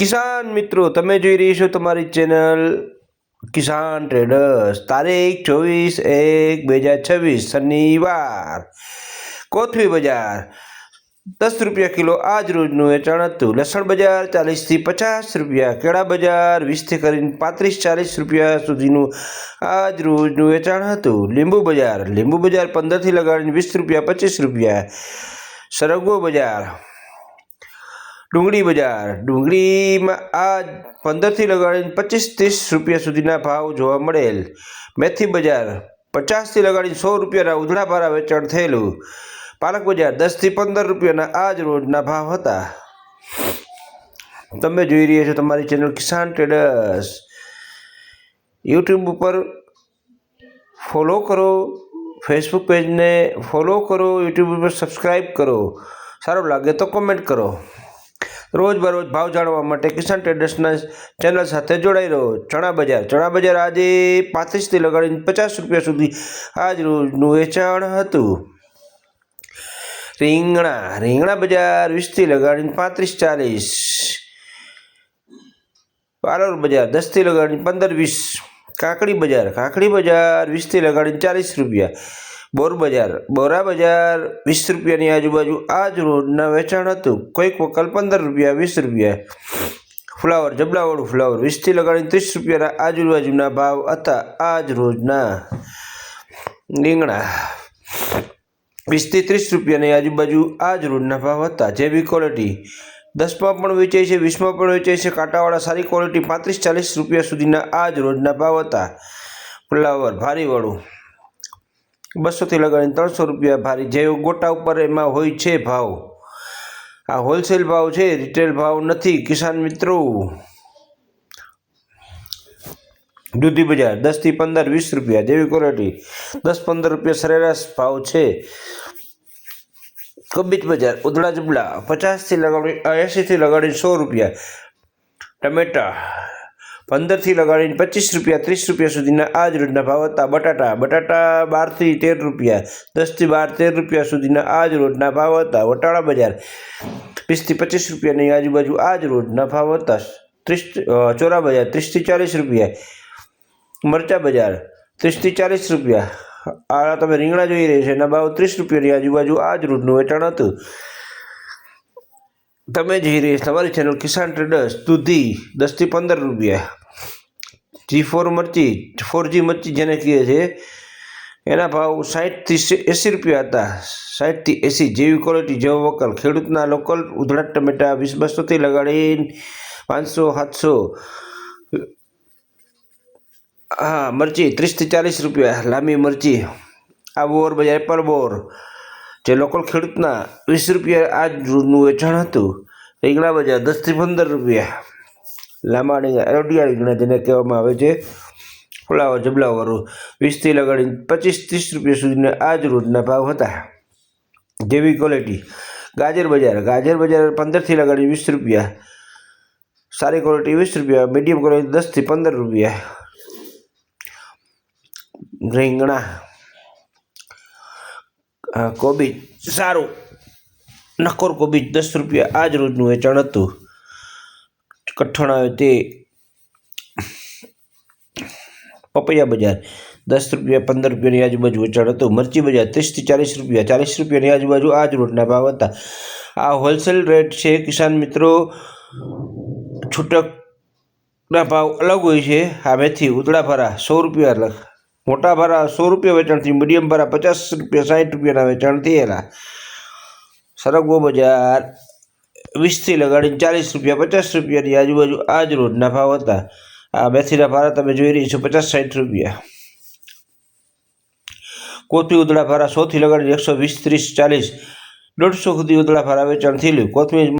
કિસાન મિત્રો, તમે જોઈ રહી છો તમારી ચેનલ કિસાન ટ્રેડર્સ. તારીખ ચોવીસ એક બે હજાર છવ્વીસ, શનિવાર. કોથળી બજાર. દસ રૂપિયા કિલો આજ રોજનું વેચાણ હતું. લસણ બજાર ચાલીસથી પચાસ રૂપિયા, કેળા બજાર વીસથી કરીને પાંત્રીસ ચાલીસ રૂપિયા સુધીનું આજ રોજનું વેચાણ હતું. લીંબુ બજાર. લીંબુ બજાર પંદરથી લગાડીને વીસ રૂપિયા, પચીસ રૂપિયા. સરગવો બજાર. ડુંગળી બજાર. ડુંગળીમાં આ પંદરથી લગાડીને પચીસ ત્રીસ રૂપિયા સુધીના ભાવ જોવા મળેલ. મેથી બજાર, પચાસથી લગાડીને સો રૂપિયાના ઉધડા ભારા વેચાણ થયેલું. પાલક બજાર, દસથી પંદર રૂપિયાના આજ રોજના ભાવ હતા. તમે જોઈ રહ્યા છો તમારી ચેનલ કિસાન ટ્રેડર્સ. યુટ્યુબ ઉપર ફોલો કરો, ફેસબુક પેજને ફોલો કરો, યુટ્યુબ ઉપર સબસ્ક્રાઈબ કરો. સારું લાગે તો કોમેન્ટ કરો. રોજ બરોજ ભાવ જાણવા માટે કિસાન ટ્રેડર્સના ચેનલ સાથે જોડાઈ રહો ચણા બજાર. ચણા બજાર આજે પાંત્રીસથી લગાડીને પચાસ રૂપિયા સુધી આજ રોજનું વેચાણ હતું. રીંગણા. રીંગણા બજાર વીસથી લગાડીને પાંત્રીસ ચાલીસ. પારોર બજાર દસથી લગાડીને પંદર વીસ. કાકડી બજાર. કાકડી બજાર વીસથી લગાડીને ચાલીસ રૂપિયા. બોર બજાર. બોરા બજાર વીસ રૂપિયાની આજુબાજુ આ જ રોજના વેચાણ હતું. કોઈક વકલ પંદર રૂપિયા, વીસ રૂપિયા. ફ્લાવર, જબલાવાળું ફ્લાવર વીસથી લગાડીને ત્રીસ રૂપિયાના આજુબાજુના ભાવ હતા. આ જ રોજના રીંગણા વીસથી ત્રીસ રૂપિયાની આજુબાજુ આ જ રોજના ભાવ હતા. જેવી ક્વોલિટી દસમાં પણ વેચાય છે, વીસમાં પણ વેચાય છે. કાંટાવાળા સારી ક્વોલિટી પાંત્રીસ ચાલીસ રૂપિયા સુધીના આ જ રોજના ભાવ હતા. ફ્લાવર, ભારીવાળું. બસોથી લગાડીને ત્રણસો રૂપિયા ભારી. જે ગોટા ઉપર એમાં હોય છે ભાવ. આ હોલસેલ ભાવ છે, રિટેલ ભાવ નથી. કિસાન મિત્રો, દૂધી બજાર દસથી પંદર, વીસ રૂપિયા. જેવી ક્વોલિટી દસ પંદર રૂપિયા સરેરાશ ભાવ છે. કબીત બજાર ઉદળા જબલા પચાસથી લગાડી એંશીથી લગાડીને સો રૂપિયા. ટમેટા પંદરથી લગાડીને પચીસ રૂપિયા, ત્રીસ રૂપિયા સુધીના આજ રોજના ભાવ હતા. બટાટા બટાટા બારથી તેર રૂપિયા, દસથી બાર, તેર રૂપિયા સુધીના આજ રોજના ભાવ હતા. વટાળા બજાર વીસથી પચીસ રૂપિયાની આજુબાજુ આજ રોજના ભાવ હતા. ત્રીસ ચોરા બજાર ત્રીસથી ચાલીસ રૂપિયા, મરચા બજાર ત્રીસથી ચાલીસ રૂપિયા. આ તમે રીંગણા જોઈ રહી છે, એના ભાવ ત્રીસ રૂપિયાની આજુબાજુ આજ રોજનું વેચાણ હતું. તમે જઈ રહી તમારી ચેનલ કિસાન ટ્રેડર્સ દૂધી, દસથી પંદર રૂપિયા. જી ફોર મરચી ફોર જી મરચી જેને કહે છે, એના ભાવ સાઠથી એંસી રૂપિયા હતા. સાઠથી એંસી જેવી ક્વોલિટી જેવો વકલ. ખેડૂતના લોકલ ઉધળાટ ટમેટા વીસ બસોથી લગાડી પાંચસો, સાતસો. હા, મરચી ત્રીસથી ચાલીસ રૂપિયા. લાંબી મરચી. આ બોર બજાર, એપલ બોર. જે લોકલ ખેડૂતના વીસ રૂપિયા આ રોજનું વેચાણ હતું રીંગણા બજાર દસથી પંદર રૂપિયા. લાંબા રીંગણા એરોડિયા રીંગણા જેને કહેવામાં આવે છે ફુલાવર જબલાવરો વીસથી લગાડીને પચીસ ત્રીસ રૂપિયા સુધીના આજ રોજના ભાવ હતા. જેવી ક્વોલિટી ગાજર બજાર. ગાજર બજાર પંદરથી લગાડી વીસ રૂપિયા. સારી ક્વોલિટી વીસ રૂપિયા મીડિયમ ક્વોલિટી દસથી પંદર રૂપિયા. રીંગણા. કોબીજ. સારું. નખોર કોબીજ દસ રૂપિયા. આજ રોજનું વેચાણ હતું. કઠણ આવે તે. પપૈયા બજાર. દસ રૂપિયા, પંદર રૂપિયાની આજુબાજુ વેચાણ હતું. મરચી બજાર ત્રીસથી ચાલીસ રૂપિયા. ચાલીસ રૂપિયાની આજુબાજુ આજ રોજના ભાવ હતા. આ હોલસેલ રેટ છે, કિસાન મિત્રો. છૂટકના ભાવ અલગ હોય છે. આ મેથી ઉતળા ભરા સો રૂપિયા લખ મોટા ભારા સો રૂપિયા વેચાણથી મીડિયમ ભારા પચાસ રૂપિયા સાઠ રૂપિયાના વેચાણ થયેલા. સરગવો બજાર વીસથી લગાડીને ચાલીસ રૂપિયા, પચાસ રૂપિયાની આજુબાજુ આ જ રોજના ભાવ હતા. આ મેથીના ભારા તમે જોઈ રહી છો, પચાસ સાઠ રૂપિયા. કોથમી ઉદળા ભારા સોથી લગાડીને એકસો વીસ, ત્રીસ, ચાલીસ, દોઢસો સુધી ઉદળા ભારા વેચાણ થયેલું. કોથમીર